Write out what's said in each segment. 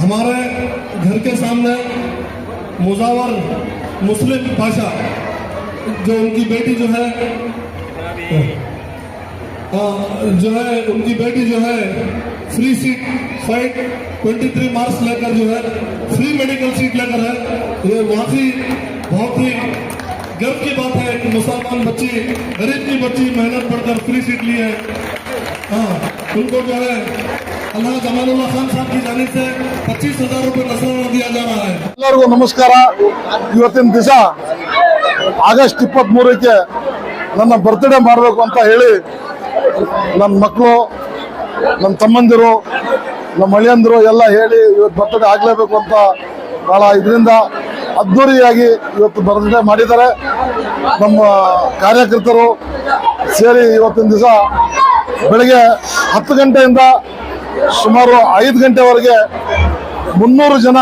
हमारे घर के सामने मुजावर मुस्लिम पाशा जो उनकी बेटी जो है हाँ, जो है उनकी बेटी जो है फ्री सीट फाइट 23 मार्क्स लेकर जो है फ्री मेडिकल सीट लेकर है। ये वाकई बहुत ही गर्व की बात है कि मुसलमान बच्ची गरीब की बच्ची मेहनत पढ़कर फ्री सीट ली है। हाँ उनको जो है अल्लाह जमानुल्लाह खान साहब की जानी से पच्चीस हजार रुपये नजराना दिया जा रहा है ಎಲ್ಲರಿಗೂ ನಮಸ್ಕಾರ ಇವತ್ತಿನ ದಿವಸ ಆಗಸ್ಟ್ ಇಪ್ಪತ್ತ್ ಮೂರಕ್ಕೆ ನನ್ನ ಬರ್ತ್ಡೇ ಮಾಡಬೇಕು ಅಂತ ಹೇಳಿ ನನ್ನ ಮಕ್ಕಳು ನನ್ನ ತಮ್ಮಂದಿರು ನಮ್ಮ ಅಳಿಯಂದಿರು ಎಲ್ಲ ಹೇಳಿ ಇವತ್ತು ಬರ್ತ್ಡೇ ಆಗಲೇಬೇಕು ಅಂತ ಭಾಳ ಇದರಿಂದ ಅದ್ಧೂರಿಯಾಗಿ ಇವತ್ತು ಬರ್ತ್ಡೇ ಮಾಡಿದ್ದಾರೆ ನಮ್ಮ ಕಾರ್ಯಕರ್ತರು ಸೇರಿ ಇವತ್ತಿನ ದಿವಸ ಬೆಳಗ್ಗೆ ಹತ್ತು ಗಂಟೆಯಿಂದ ಸುಮಾರು ಐದು ಗಂಟೆವರೆಗೆ ಮುನ್ನೂರು ಜನ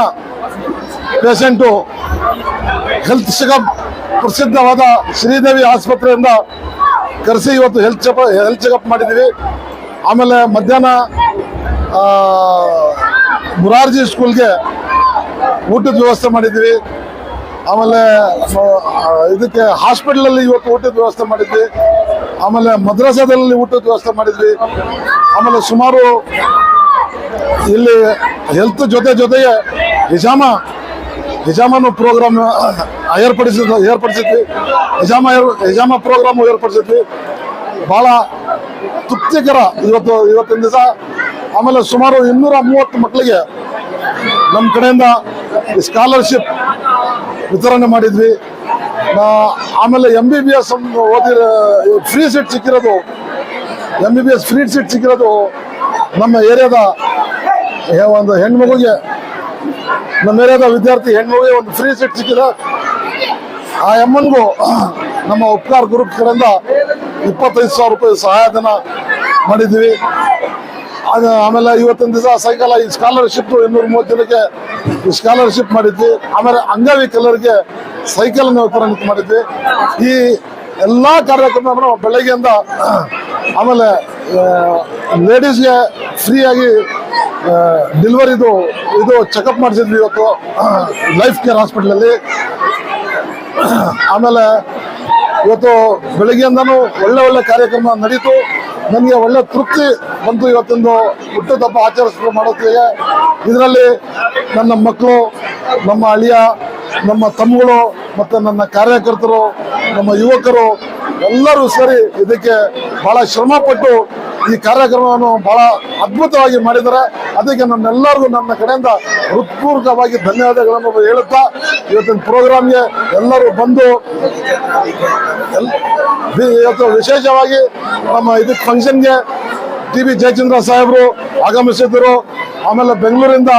ಪೇಷಂಟು ಹೆಲ್ತ್ ಚೆಕಪ್ ಪ್ರಸಿದ್ಧವಾದ ಶ್ರೀದೇವಿ ಆಸ್ಪತ್ರೆಯಿಂದ ಕರೆಸಿ ಇವತ್ತು ಹೆಲ್ತ್ ಚೆಕಪ್ ಹೆಲ್ತ್ ಚೆಕಪ್ ಮಾಡಿದ್ದೀವಿ. ಆಮೇಲೆ ಮಧ್ಯಾಹ್ನ ಮುರಾರ್ಜಿ ಸ್ಕೂಲ್ಗೆ ಊಟದ ವ್ಯವಸ್ಥೆ ಮಾಡಿದ್ವಿ ಆಮೇಲೆ ಇದಕ್ಕೆ ಹಾಸ್ಪಿಟ್ಲಲ್ಲಿ ಇವತ್ತು ಊಟದ ವ್ಯವಸ್ಥೆ ಮಾಡಿದ್ವಿ. ಆಮೇಲೆ ಮದ್ರಸಾದಲ್ಲಿ ಊಟದ ವ್ಯವಸ್ಥೆ ಮಾಡಿದ್ವಿ. ಆಮೇಲೆ ಸುಮಾರು ಇಲ್ಲಿ ಹೆಲ್ತ್ ಜೊತೆ ಜೊತೆಗೆ ನಿಜಾಮ, ನಿಜಾಮನು ಪ್ರೋಗ್ರಾಮ್ ಏರ್ಪಡಿಸಿದ ಏರ್ಪಡಿಸಿದ್ವಿ. ನಿಜಾಮ ಹಿಜಾಮ ಪ್ರೋಗ್ರಾಮ್ ಏರ್ಪಡಿಸಿದ್ವಿ. ಭಾಳ ತೃಪ್ತಿಕರ ಇವತ್ತು, ಇವತ್ತಿನ ದಿವಸ. ಆಮೇಲೆ ಸುಮಾರು ಇನ್ನೂರ ಮೂವತ್ತು ಮಕ್ಕಳಿಗೆ ನಮ್ಮ ಕಡೆಯಿಂದ ಸ್ಕಾಲರ್ಶಿಪ್ ವಿತರಣೆ ಮಾಡಿದ್ವಿ. ಆಮೇಲೆ ಎಂ ಬಿ ಬಿ ಎಸ್ ಓದಿರೋ ಫ್ರೀ ಸೀಟ್ ಸಿಕ್ಕಿರೋದು M B B S free seat ಸಿಕ್ಕಿರೋದು ನಮ್ಮ ಏರಿಯಾದ ಒಂದು ಹೆಣ್ಮಗುಗೆ, ನಮ್ಮ ಏರಿಯಾದ ವಿದ್ಯಾರ್ಥಿ ಹೆಣ್ಮಗುಗೆ ಒಂದು ಫ್ರೀ ಸೀಟ್ ಸಿಕ್ಕಿದೆ. ಆ ಎಮ್ಮನ್ಗೂ ನಮ್ಮ ಉಪಕಾರ ಗ್ರೂಪ್ ಕಡೆಯಿಂದ ಇಪ್ಪತ್ತೈದು ಸಾವಿರ ರೂಪಾಯಿ ಸಹಾಯಧನ ಮಾಡಿದ್ದೀವಿ ಅದು ಆಮೇಲೆ ಇವತ್ತಿನ ದಿವಸ ಸೈಕಲ್ ಈ ಸ್ಕಾಲರ್ಶಿಪ್ ಇನ್ನೂರ ಮೂವತ್ತು ಜನಕ್ಕೆ ಸ್ಕಾಲರ್ಶಿಪ್ ಮಾಡಿದ್ವಿ. ಆಮೇಲೆ ಅಂಗವಿಕಲರಿಗೆ ಸೈಕಲ್ ವಿತರಣೆ ಮಾಡಿದ್ವಿ. ಈ ಎಲ್ಲ ಕಾರ್ಯಕ್ರಮವನ್ನು ಬೆಳಗ್ಗೆಯಿಂದ, ಆಮೇಲೆ ಲೇಡೀಸ್ಗೆ ಫ್ರೀಯಾಗಿ ಡೆಲಿವರಿದು ಇದು ಚೆಕಪ್ ಮಾಡಿಸಿದ್ವಿ ಇವತ್ತು ಲೈಫ್ ಕೇರ್ ಹಾಸ್ಪಿಟ್ಲಲ್ಲಿ ಆಮೇಲೆ ಇವತ್ತು ಬೆಳಗ್ಗೆಯಿಂದನೂ ಒಳ್ಳೆ ಒಳ್ಳೆ ಕಾರ್ಯಕ್ರಮ ನಡೀತು. ನನಗೆ ಒಳ್ಳೆ ತೃಪ್ತಿ ಬಂತು ಇವತ್ತೊಂದು. ಹುಟ್ಟುದಪ್ಪ ಆಚರಿಸ್ಕೊಂಡು ಮಾಡೋತ್ತಿಗೆ ಇದರಲ್ಲಿ ನನ್ನ ಮಕ್ಕಳು, ನಮ್ಮ ಅಳಿಯ, ನಮ್ಮ ತಮ್ಮಗಳು ಮತ್ತು ನನ್ನ ಕಾರ್ಯಕರ್ತರು, ನಮ್ಮ ಯುವಕರು ಎಲ್ಲರೂ ಸೇರಿ ಇದಕ್ಕೆ ಬಹಳ ಶ್ರಮಪಟ್ಟು ಈ ಕಾರ್ಯಕ್ರಮವನ್ನು ಬಹಳ ಅದ್ಭುತವಾಗಿ ಮಾಡಿದ್ದಾರೆ. ಅದಕ್ಕೆ ನನ್ನೆಲ್ಲರಿಗೂ ನನ್ನ ಕಡೆಯಿಂದ ಹೃತ್ಪೂರ್ವಕವಾಗಿ ಧನ್ಯವಾದಗಳನ್ನು ಹೇಳುತ್ತಾ, ಇವತ್ತಿನ ಪ್ರೋಗ್ರಾಮ್ಗೆ ಎಲ್ಲರೂ ಬಂದು ಇವತ್ತು ವಿಶೇಷವಾಗಿ ನಮ್ಮ ಇದು ಫಂಕ್ಷನ್ಗೆ ಟಿ ಬಿ ಜಯಚಂದ್ರ ಸಾಹೇಬರು ಆಗಮಿಸಿದ್ದರು. ಆಮೇಲೆ ಬೆಂಗಳೂರಿಂದ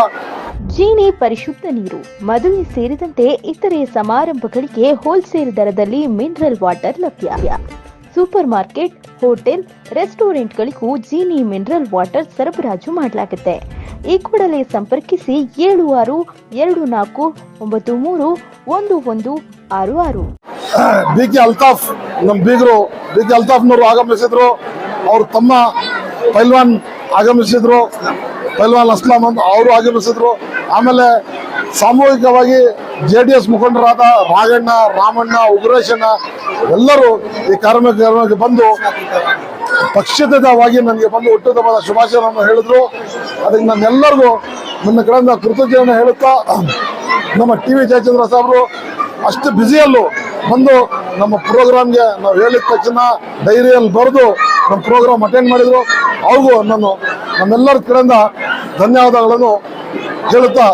ಜೀನಿ ಪರಿಶುದ್ಧ ನೀರು, ಮದುವೆ ಸೇರಿದಂತೆ ಇತರೆ ಸಮಾರಂಭಗಳಿಗೆ ಹೋಲ್ಸೇಲ್ ದರದಲ್ಲಿ ಮಿನರಲ್ ವಾಟರ್ ಲಭ್ಯ. ಸೂಪರ್ ಮಾರ್ಕೆಟ್ ಹೋಟೆಲ್, ರೆಸ್ಟೋರೆಂಟ್ಗಳಿಗೂ ಜೀನಿ ಮಿನರಲ್ ವಾಟರ್ ಸರಬರಾಜು ಮಾಡಲಾಗುತ್ತೆ. ಈ ಕೂಡಲೇ ಸಂಪರ್ಕಿಸಿ ಏಳು ಆರು, ಎರಡು ನಾಲ್ಕು, ಒಂಬತ್ತು, ಮೂರು, ಒಂದು ಒಂದು, ಆರು ಆರು. ಬಿ ಕೆ ಅಲ್ತಾಫ್ ನಮ್ಮ ಬೀಗರು ಬಿ ಅಲ್ತಾಫ್ ಅಲ್ತಾಫ್ನವರು ಆಗಮಿಸಿದ್ರು. ಅವ್ರ ತಮ್ಮ ಪೈಲ್ವಾನ್ ಆಗಮಿಸಿದ್ರು. ಪೈಲ್ವಾನ್ ಅಸ್ಲಾಂ ಅಂತ ಅವರು ಆಗಮಿಸಿದ್ರು. ಆಮೇಲೆ ಸಾಮೂಹಿಕವಾಗಿ ಜೆ ಡಿ ಎಸ್ ಮುಖಂಡರಾದ ರಾಘಣ್ಣ ರಾಮಣ್ಣ, ಉಗ್ರೇಶಣ್ಣ ಎಲ್ಲರೂ ಈ ಕಾರ್ಯಕ್ರಮಕ್ಕೆ ಬಂದು ಪಕ್ಷಾತೀತವಾಗಿ ನನಗೆ ಬಂದು ಹುಟ್ಟುಹಬ್ಬದ ಶುಭಾಶಯವನ್ನು ಹೇಳಿದ್ರು. ಅದಕ್ಕೆ ನನ್ನೆಲ್ಲರಿಗೂ ನನ್ನ ಕಡೆಯಿಂದ ಕೃತಜ್ಞತೆಯನ್ನು ಹೇಳುತ್ತಾ, ನಮ್ಮ ಟಿ ವಿ ಜಯಚಂದ್ರ ಸಾಹೇಬರು ಅಷ್ಟು ಬ್ಯುಸಿಯಲ್ಲೂ ಬಂದು ನಮ್ಮ ಪ್ರೋಗ್ರಾಮ್ಗೆ ನಾವು ಹೇಳಿದ ತಕ್ಷಣ ಡೈರಿಯಲ್ಲಿ ಬರೆದು ನಮ್ಮ ಪ್ರೋಗ್ರಾಮ್ ಅಟೆಂಡ್ ಮಾಡಿದರು. ಅವ್ರಿಗೂ ನಾನು ನಮ್ಮೆಲ್ಲರ ಕಡೆಯಿಂದ ಧನ್ಯವಾದಗಳನ್ನು ಹೇಳುತ್ತಾ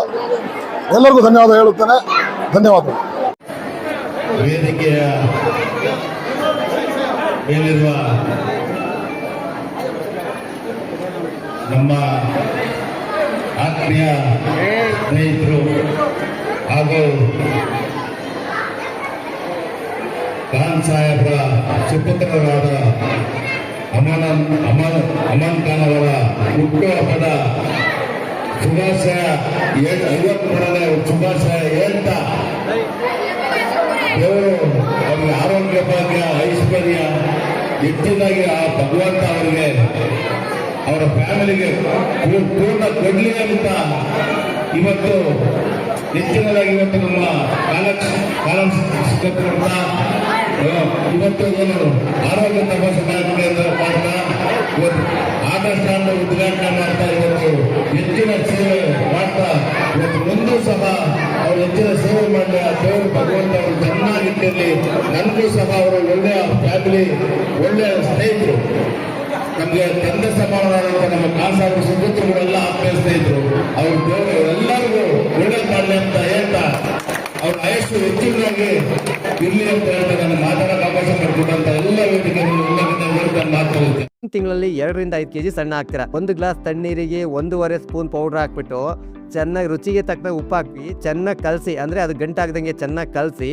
ಎಲ್ಲರಿಗೂ ಧನ್ಯವಾದ ಹೇಳುತ್ತೇನೆ. ಧನ್ಯವಾದಗಳು. ವೇದಿಕೆಯ ಮೇಲಿರುವ ನಮ್ಮ ಆತ್ಮೀಯ ಸ್ನೇಹಿತರು ಹಾಗೂ ಖಾನ್ ಸಾಹೇಬರ ಸುಪುತ್ರರಾದ ಅಮಾನ ಅಮನ್ ಅಮನ್ ಖಾನ್ ಅವರ ಹುಟ್ಟುಹಬ್ಬದ ಶುಭಾಶಯ. ಏಳು ಐವತ್ಮೂರನೇ ಶುಭಾಶಯ ಹೇಳ್ತಾ ದೇವರು ಅವ್ರಿಗೆ ಆರೋಗ್ಯ ಭಾಗ್ಯ, ಐಶ್ವರ್ಯ ಹೆಚ್ಚಿನಾಗಿ ಆ ಭಗವಂತ ಅವರಿಗೆ, ಅವರ ಫ್ಯಾಮಿಲಿಗೆ ಪೂರ್ಣ ಕೊಡ್ಲಿ ಅಂತ ಇವತ್ತು ಹೆಚ್ಚಿನದಾಗಿ ಇವತ್ತು ನಮ್ಮ ಇವತ್ತು ಏನು ಆರೋಗ್ಯ ತಪಾಸಣಾ ಅಂತ ಮಾಡ್ತಾ ಇವತ್ತು ಆಧಾರ್ ಸ್ಟ್ಯಾಂಡ್ ಉದ್ಘಾಟನೆ ಮಾಡ್ತಾ ಇವತ್ತು ಹೆಚ್ಚಿನ ಸೇವೆ ಮಾಡ್ತಾ ಇವತ್ತು ಮುಂದೂ ಸಹ ಅವರು ಹೆಚ್ಚಿನ ಸೇವೆ ಮಾಡಲಿ ಆ ದೇವರು ಭಗವಂತ ಅವರು ಚೆನ್ನಾಗಿಟ್ಟಿರಲಿ ನನಗೂ ಸಹ ಅವರು ಒಳ್ಳೆಯ ಫ್ಯಾಮಿಲಿ, ಒಳ್ಳೆಯ ಸ್ನೇಹಿತರು. ನಮಗೆ ತಂದೆ ಸಮಾನರಾದಂಥ ನಮ್ಮ ಕಾಸಾರು ಸುಪುತ್ರಗಳೆಲ್ಲ ಆತ್ಮೀಯ ಸ್ನೇಹಿತರು. ಅವರು ದೇವರು ಎಲ್ಲರಿಗೂ ಒಳ್ಳೇದು ಮಾಡಲಿ ಅಂತ ಹೇಳ್ತಾ ಅವ್ರ ಆಯಸ್ಸು ಹೆಚ್ಚಿನಾಗಿ ಇರಲಿ ಅಂತ ಹೇಳ್ತಾ ನಾನು ಮಾತಾಡೋಕೆ ಅವಕಾಶ ಮಾಡಿಕೊಟ್ಟಂತ ಎಲ್ಲ ವೇದಿಕೆ ಎಲ್ಲರಿಂದ ಹೇಳ್ತಾ ಮಾತಾಡುತ್ತೆ ತಿಂಗಳಲ್ಲಿ ಎರಡರಿಂದ ಐದು ಕೆಜಿ ಸಣ್ಣ ಹಾಕ್ತೀರಾ. ಒಂದು ಗ್ಲಾಸ್ ತಣ್ಣೀರಿಗೆ ಒಂದೂವರೆ ಸ್ಪೂನ್ ಪೌಡರ್ ಹಾಕ್ಬಿಟ್ಟು ಚೆನ್ನಾಗಿ ರುಚಿಗೆ ತಕ್ಕ ಉಪ್ಪು ಹಾಕಿ ಚೆನ್ನಾಗಿ ಕಲಸಿ, ಅಂದರೆ ಅದು ಗಂಟಾಗ್ದಂಗೆ ಚೆನ್ನಾಗಿ ಕಲಸಿ,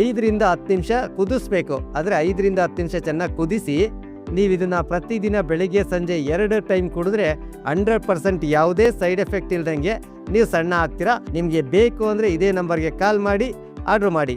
ಐದರಿಂದ ಹತ್ತು ನಿಮಿಷ ಕುದಿಸ್ಬೇಕು. ಆದರೆ ಐದರಿಂದ ಹತ್ತು ನಿಮಿಷ ಚೆನ್ನಾಗಿ ಕುದಿಸಿ, ನೀವು ಇದನ್ನು ಪ್ರತಿದಿನ ಬೆಳಿಗ್ಗೆ ಸಂಜೆ ಎರಡು ಟೈಮ್ ಕುಡಿದ್ರೆ ಹಂಡ್ರೆಡ್ ಪರ್ಸೆಂಟ್ ಯಾವುದೇ ಸೈಡ್ ಎಫೆಕ್ಟ್ ಇಲ್ದಂಗೆ ನೀವು ಸಣ್ಣ ಹಾಕ್ತೀರಾ. ನಿಮಗೆ ಬೇಕು ಅಂದರೆ ಇದೇ ನಂಬರ್ಗೆ ಕಾಲ್ ಮಾಡಿ, ಆರ್ಡ್ರ್ ಮಾಡಿ.